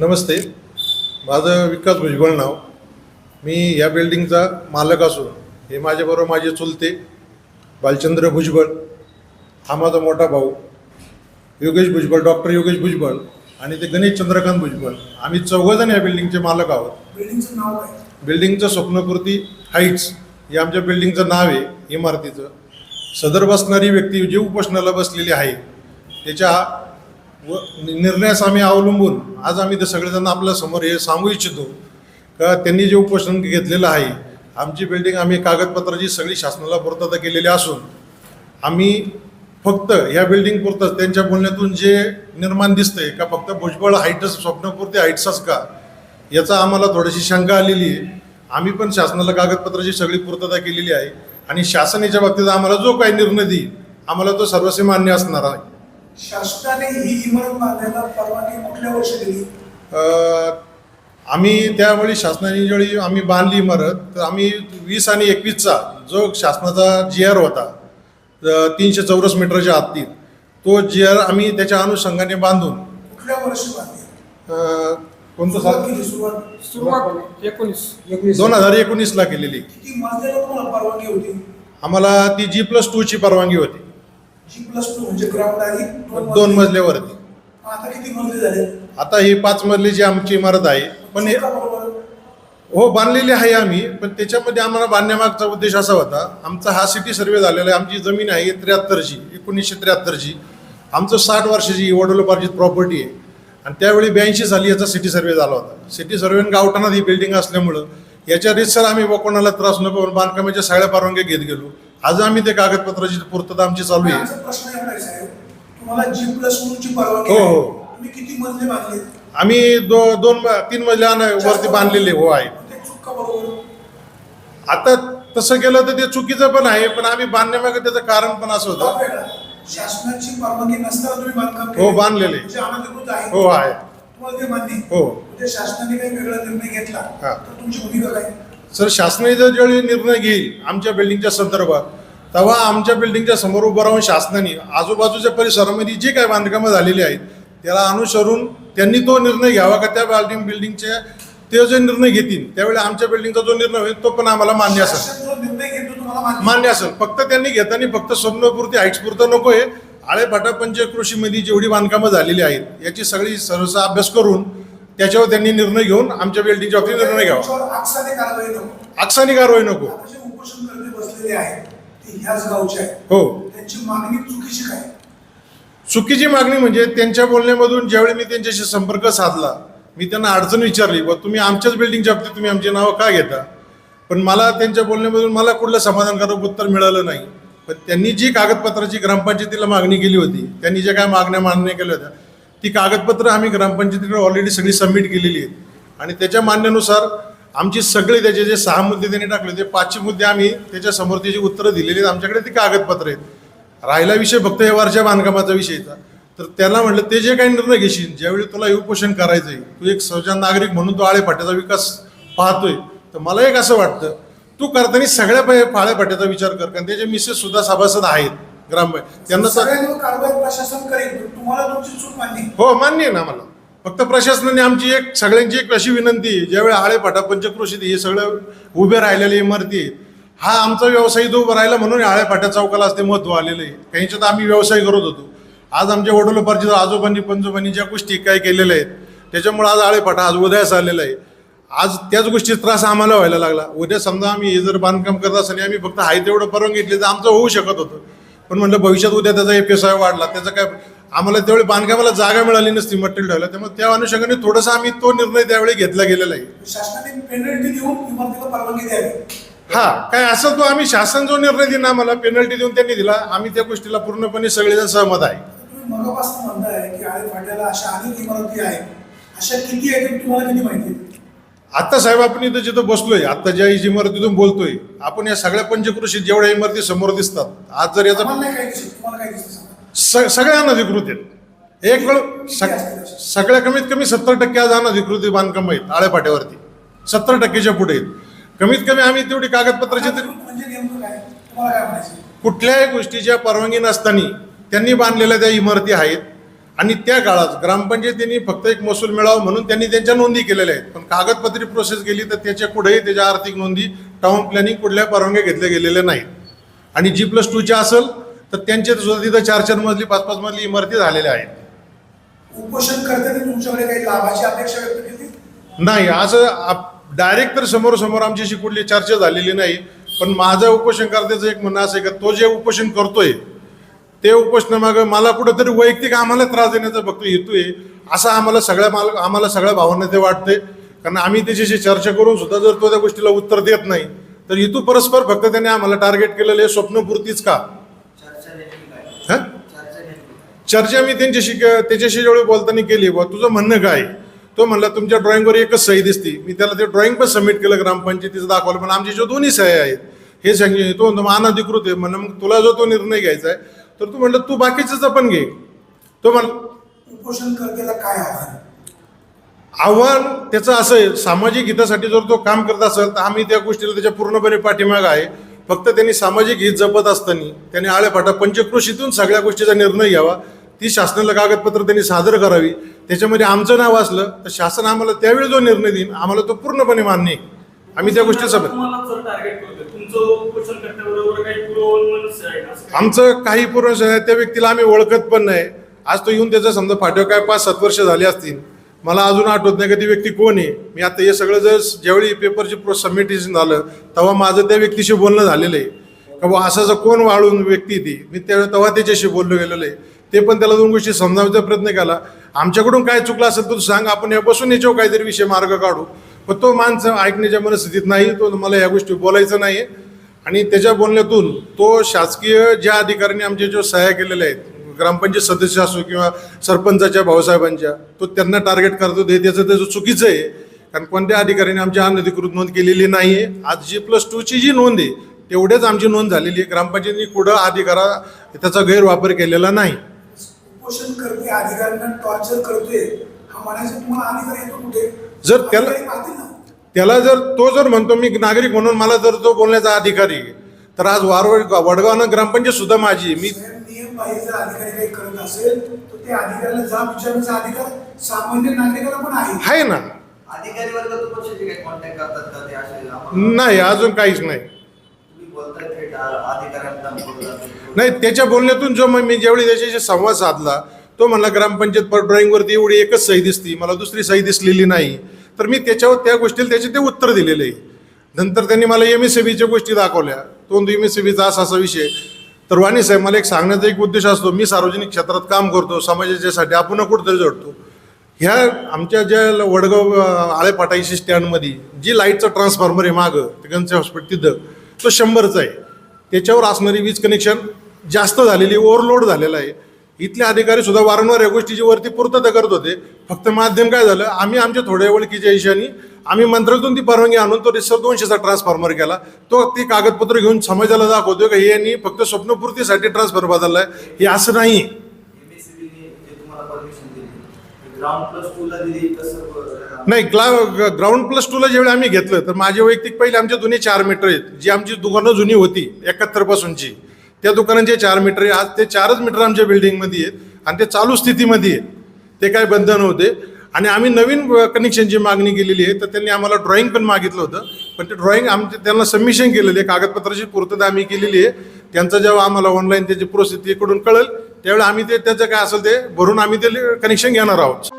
नमस्ते. माझं विकास भुजबळ नाव. मी या बिल्डिंगचा मालक असून हे माझ्याबरोबर माझे चुलते बालचंद्र भुजबळ हा माझा मोठा भाऊ योगेश भुजबळ डॉक्टर योगेश भुजबळ आणि ते गणेश चंद्रकांत भुजबळ. आम्ही चौघजण या बिल्डिंगचे मालक आहोत. बिल्डिंगचं नाव काय? बिल्डिंगचं स्वप्नपूर्ती हाईट्स हे आमच्या बिल्डिंगचं नाव आहे इमारतीचं. सदर बसणारी व्यक्ती जी उपोषणाला बसलेली आहे त्याच्या व निर्णयास आम्ही अवलंबून. आज आम्ही ते सगळेजण आपल्यासमोर हे सांगू इच्छितो का त्यांनी जे उपोषण घेतलेलं आहे आमची बिल्डिंग आम्ही कागदपत्राची सगळी शासनाला पूर्तता केलेली असून आम्ही फक्त या बिल्डिंग पुरतंच त्यांच्या बोलण्यातून जे निर्माण दिसतंय का फक्त भुजबळ हाईटच स्वप्नपूर्ती हाईट्सच का? याचा आम्हाला थोडीशी शंका आलेली आहे. आम्ही पण शासनाला कागदपत्राची सगळी पूर्तता केलेली आहे आणि शासनाच्या बाबतीत आम्हाला जो काही निर्णय देईल आम्हाला तो सर्वस्वी मान्य असणार आहे. शासनाने ही इमारत बांधायला परवानगी कुठल्या वर्षी दिली? अ, आम्ही त्यावेळी शासनाने ज्यावेळी आम्ही बांधली इमारत तर आम्ही वीस आणि एकवीसचा जो शासनाचा जी आर होता तीनशे चौरस मीटरच्या आतील तो जी आर आम्ही त्याच्या अनुषंगाने बांधून कुठल्या वर्षी बांधली? अ, कोणतं सुरुवात साल? केली सुरुवात? सुरुवात एकोणीस. दोन हजार एकोणीसला केलेली. किती मजल्याला तुम्हाला परवानगी होती? आम्हाला ती जी प्लस टूची परवानगी होती. जी प्लस टू म्हणजे ग्राउंड आणि दोन मजल्यावरती आता किती मजले झाले? आता ही पाच मजलीची आमची इमारत आहे पण हे हो बांधलेली आहे आम्ही पण त्याच्यामध्ये आम्हाला बांधण्यामागचा उद्देश असा होता आमचा हा सिटी सर्वे झालेला आहे आमची जमीन आहे त्र्याहत्तरची एकोणीसशे त्र्याहत्तरची. आमचं साठ वर्षाची वडिलोपार्जित प्रॉपर्टी आहे. आणि त्यावेळी ब्याऐंशी साली याचा सिटी सर्वे झाला होता. सिटी सर्वे गावठाणात ही बिल्डिंग असल्यामुळं याच्या रितसर आम्ही कोणाला त्रास नको बांधकामाच्या सगळ्या परवानग्या घेत गेलो. आज आम्ही ते कागदपत्राची पूर्तता आमची चालू आहे हो. हो. तुम्ही किती मजले बांधले आम्ही दो दोन तीन मजल्या वरती बांधलेले हो आहे आता तसं केलं तर ते चुकीचं पण आहे पण आम्ही बांधण्यामागे त्याचं कारण पण असं होतं हो. बांधलेले. हो आहे. हो शासनाने काही वेगळा निर्णय घेतला. तर तुमची भूमिका काय सर शासनाने जर ज्यावेळी निर्णय घेईल आमच्या बिल्डिंगच्या संदर्भात तेव्हा आमच्या बिल्डिंगच्या समोर उभं राहून शासनाने आजूबाजूच्या परिसरामध्ये जे काही बांधकामं झालेली आहेत त्याला अनुसरून त्यांनी तो निर्णय घ्यावा का? त्या बिल्डिंग बिल्डिंगचे ते जे निर्णय घेतील त्यावेळी आमच्या बिल्डिंगचा जो निर्णय होईल तो पण आम्हाला मान्य असेल. मान्य असेल. फक्त त्यांनी घेताना फक्त स्वप्नपूर्ती हाईट्सपुरतं नको आहे आळेपाटा पंचकृषीमध्ये जेवढी बांधकामं झालेली आहेत याची सगळी सरसा अभ्यास करून त्याच्यावर त्यांनी निर्णय घेऊन आमच्या बिल्डिंगच्या बाबतीत निर्णय घ्यावा. आक्षाने कारवाई नको. हो. चुकीची मागणी म्हणजे त्यांच्या बोलण्यामधून ज्यावेळी मी त्यांच्याशी संपर्क साधला मी त्यांना अडचण विचारली व तुम्ही आमच्याच बिल्डिंगच्या बाबतीत तुम्ही आमची नावं का घेता? पण मला त्यांच्या बोलण्यामधून मला कुठलं समाधानकारक उत्तर मिळालं नाही. पण त्यांनी जी कागदपत्राची ग्रामपंचायतीला मागणी केली होती त्यांनी ज्या काय मागण्या मान्य केल्या होत्या ती कागदपत्र आम्ही ग्रामपंचायतीकडे ऑलरेडी सगळी सबमिट केलेली आहेत. आणि त्याच्या मान्यानुसार आमची सगळे त्याचे जे सहा मुद्दे त्यांनी टाकले ते पाचशे मुद्दे आम्ही त्याच्यासमोर त्याची उत्तरं दिलेली आहेत. आमच्याकडे ती कागदपत्र आहेत. राहिला विषय फक्त या बांधकामाचा विषयचा तर त्याला म्हटलं ते जे काही निर्णय घेशील ज्यावेळी तुला उपोषण करायचं आहे तू एक सज्जन नागरिक म्हणून तो आळेपाट्याचा विकास पाहतोय तर मला एक असं वाटतं तू करताना सगळ्या पाळ्यापाट्याचा विचार कर कारण त्याचे मिसेस सुद्धा सभासद आहेत. ग्राम त्यांना कारवाई प्रशासन करेल. तुम्हाला तुमची चूक मान्य आहे. हो मान्य आहे ना मला फक्त प्रशासनाने आमची एक सगळ्यांची एक अशी विनंती आहे. ज्यावेळी आळेपाटा पंचक्रोशीत हे सगळं उभे राहिलेले इमारती हा आमचा व्यवसाय उभा राहिला म्हणून आळेपाट्या चौकाला असते महत्त्व आलेलं आहे. काहींच्यात आम्ही व्यवसाय करत होतो. आज आमच्या वडिलोपार्जित आजोबांनी पंजोबांनी ज्या गोष्टी काय केलेल्या आहेत त्याच्यामुळे आज आळेपाटा आज उदयास आलेला आहे. आज त्याच गोष्टी त्रास आम्हाला व्हायला लागला. उद्या समजा आम्ही हे जर बांधकाम करत असताना आम्ही फक्त हाय तेवढं परवानगी घेतली तर आमचं होऊ शकत होतं. पण म्हटलं भविष्यात उद्या त्याचा एफ एस आय वाढला त्याचं काय? आम्हाला त्यावेळी बांधकामाला जागा मिळाली नसती मटेरियल ठेवलं त्यामुळे त्या अनुषंगाने थोडासा आम्ही तो निर्णय त्यावेळी घेतला गेलेला आहे. शासनाने पेनल्टी देऊन इमारतीला परवानगी द्यावी. हा काय असं तो आम्ही शासन जो निर्णय दिला आम्हाला पेनल्टी देऊन त्यांनी दिला आम्ही त्या गोष्टीला पूर्णपणे सगळेजण सहमत आहे. मगापासून म्हणताय की आळे फाट्याला अशा अनेक इमारती आहेत. अशा किती आहेत तुम्हाला किती माहिती आहे? आता साहेब आपण इथं जिथं बसलोय आता ज्या इमारतीतून बोलतोय आपण या सगळ्या पंचकृषीत जेवढ्या इमारती समोर दिसतात आज जर याचा सगळ्या अनधिकृत आहेत. एक वेळ सग- सगळ्या कमीत कमी सत्तर टक्के आज अनधिकृत बांधकाम आहेत आळेपाट्यावरती. सत्तर टक्केच्या पुढे आहेत. कमीत कमी आम्ही तेवढी कागदपत्राची तरी म्हणजे कुठल्याही गोष्टीच्या परवानगी नसताना त्यांनी बांधलेल्या त्या इमारती आहेत आणि त्या काळात ग्रामपंचायतीने फक्त एक महसूल मिळावा म्हणून त्यांनी त्यांच्या नोंदी केलेल्या आहेत. पण कागदपत्री प्रोसेस गेली तर त्याच्या पुढेही त्याच्या आर्थिक नोंदी टाउन प्लॅनिंग कुठल्या परवानग्या घेतल्या गेलेल्या नाहीत. आणि जी प्लस टूच्या असेल तर त्यांच्या सुद्धा तिथं चार चार मजली पाच पाच मजली इमारती झालेल्या आहेत. उपोषण करताना तुमच्याकडे काही लाभाची अपेक्षा व्यक्त केली? नाही असं डायरेक्ट तर समोर समोर आमच्याशी कुठली चर्चा झालेली नाही. पण माझं उपोषण करण्याचं एक म्हणणं असं आहे का तो जे उपोषण करतोय ते उपोषणामागं मला कुठंतरी वैयक्तिक आम्हाला त्रास देण्याचा फक्त हेतू आहे असं आम्हाला सगळ्या माल आम्हाला सगळ्या भावांना ते वाटते कारण आम्ही त्याच्याशी चर्चा करून सुद्धा जर तो त्या गोष्टीला उत्तर देत नाही तर हेतू परस्पर फक्त त्याने आम्हाला टार्गेट केलेलं आहे स्वप्नपूर्तीच का? चर्चा चर्चा मी त्यांच्याशी त्याच्याशी जेवढी बोलताना केली बा तुझं म्हणणं काय? तो म्हणला तुमच्या ड्रॉइंगवर एकच सही दिसती. मी त्याला ते ड्रॉइंग पण सबमिट केलं ग्रामपंचायतीचं दाखवलं पण आमचे जो दोन्ही सह्या आहेत हे सांगे तो म्हणतो मग अनधिकृत आहे. म्हणलं मग तुला जो तो निर्णय घ्यायचा आहे तर तू म्हणलं तू बाकीचं पण घे. तो म्हण उपोषण करतेला काय आव्हान? आव्हान त्याचं असं आहे सामाजिक हितासाठी जर तो काम करत असेल तर आम्ही त्या गोष्टीला त्याच्या पूर्णपणे पाठीमाग आहे. फक्त त्यांनी सामाजिक हित जपत असताना त्यांनी आळेफाटा पंचकृषीतून सगळ्या गोष्टीचा निर्णय घ्यावा. ती शासनाला कागदपत्र त्यांनी सादर करावी. त्याच्यामध्ये आमचं नाव असलं तर शासन आम्हाला त्यावेळी जो निर्णय देईन आम्हाला तो पूर्णपणे मान्य आहे. आम्ही त्या गोष्टी आहे काही? आमचं काही पूर्ण स- त्या व्यक्तीला आम्ही ओळखत पण नाही. आज तो येऊन त्याचा समजा फाट्यावर काय पाच सात वर्ष झाली असतील. मला अजून आठवत नाही का ती व्यक्ती कोण आहे? मी आता हे सगळं जर ज्यावेळी पेपरची प्रो सबमिटेशन झालं तेव्हा माझं त्या व्यक्तीशी बोलणं झालेलं आहे. का बुवा असं जर कोण वाळून व्यक्ती ती? मी त्या तेव्हा त्याच्याशी बोललो गेलेलो आहे. ते पण त्याला दोन गोष्टी समजावण्याचा प्रयत्न केला. आमच्याकडून काय चुकलं असेल तर तू सांग आपण या बसून याच्यावर काहीतरी विषय मार्ग काढू. पण तो माणसं ऐकण्याच्या मनस्थितीत नाही तो मला या गोष्टी बोलायचं नाही आणि त्याच्या बोलण्यातून तो शासकीय ज्या अधिकाऱ्यांनी आमच्या जो सहाय्य केलेल्या आहेत ग्रामपंचायत सदस्य असो किंवा सरपंचाच्या भाऊसाहेबांच्या तो त्यांना टार्गेट करतो ते त्याचं त्याचं चुकीचं आहे. कारण कोणत्या अधिकाऱ्यांनी आमची अनधिकृत नोंद केलेली नाही आहे आज जी प्लस टूची जी नोंद आहे तेवढ्याच आमची नोंद झालेली आहे. ग्रामपंचायतीने कुठं अधिकारा त्याचा गैरवापर केलेला नाही. उपोषण करते अधिकाऱ्यांना टॉर्चर करतोय. हा म्हणायचं तुम्हाला अधिकार येतो कुठे? जर त्याला- त्याला जर तो जर म्हणतो मी नागरिक म्हणून मला जर तो बोलण्याचा अधिकारी आहे, तर आज वारवड वडगावनं ग्रामपंचायत सुद्धा माझी आहे. मी आहे. आहे ना. नाही अजून काहीच नाही. नाही त्याच्या बोलण्यातून जो मग मी ज्यावेळी त्याच्याशी संवाद साधला तो म्हणला ग्रामपंचायत पर ड्रॉइंगवरती एवढी एकच सही दिसती मला दुसरी सही दिसलेली नाही. तर मी त्याच्यावर त्या गोष्टीला त्याचे ते उत्तर दिलेलं. आहे नंतर त्यांनी मला एम एस बीच्या गोष्टी दाखवल्या. तो एम एस बीचा असा असा विषय. तर वाणी साहेब मला एक सांगण्याचा एक उद्देश असतो. मी सार्वजनिक क्षेत्रात काम करतो समाजाच्यासाठी आपण कुठंतरी जोडतो ह्या आमच्या ज्या वडगाव आळेपाटाईशी स्टँडमध्ये जी लाईटचं ट्रान्सफॉर्मर आहे मागं गणचे हॉस्पिटल तिथं तो शंभरचा आहे. त्याच्यावर असणारी वीज कनेक्शन जास्त झालेली ओव्हरलोड झालेला आहे. इथले अधिकारी सुद्धा वारंवार या गोष्टीची वरती पूर्तता करत होते. फक्त माध्यम काय झालं? आम्ही आमच्या थोड्या ओळखीच्या हिशाने आम्ही मंत्रालयातून ती परवानगी आणून तो रिसर दोनशेचा ट्रान्सफॉर्मर केला. तो ती कागदपत्र घेऊन समाजाला दाखवतोय का? हे यांनी फक्त स्वप्नपूर्तीसाठी ट्रान्सफर बदललाय. हे असं नाही. नाही ग्ला ग्राउंड प्लस टूला ज्यावेळी आम्ही घेतलं तर माझे वैयक्तिक पहिले आमचे दोन्ही चार मीटर आहेत जी आमची दुकानं जुनी होती एकाहत्तर पासूनची. त्या दुकानांचे चार मीटर आहे आज ते चारच मीटर आमच्या बिल्डिंगमध्ये आहेत आणि ते चालू स्थितीमध्ये आहेत. ते काय बंधन होते. आणि आम्ही नवीन कनेक्शनची मागणी केलेली आहे तर त्यांनी आम्हाला ड्रॉइंग पण मागितलं होतं. पण ते ड्रॉइंग आमचे त्यांना सबमिशन केलेलं आहे. कागदपत्राची पूर्तता आम्ही केलेली आहे. त्यांचं जेव्हा आम्हाला ऑनलाईन त्याची प्रोसेस कळेल त्यावेळी आम्ही ते त्याचं काय असेल ते भरून आम्ही ते कनेक्शन घेणार आहोत.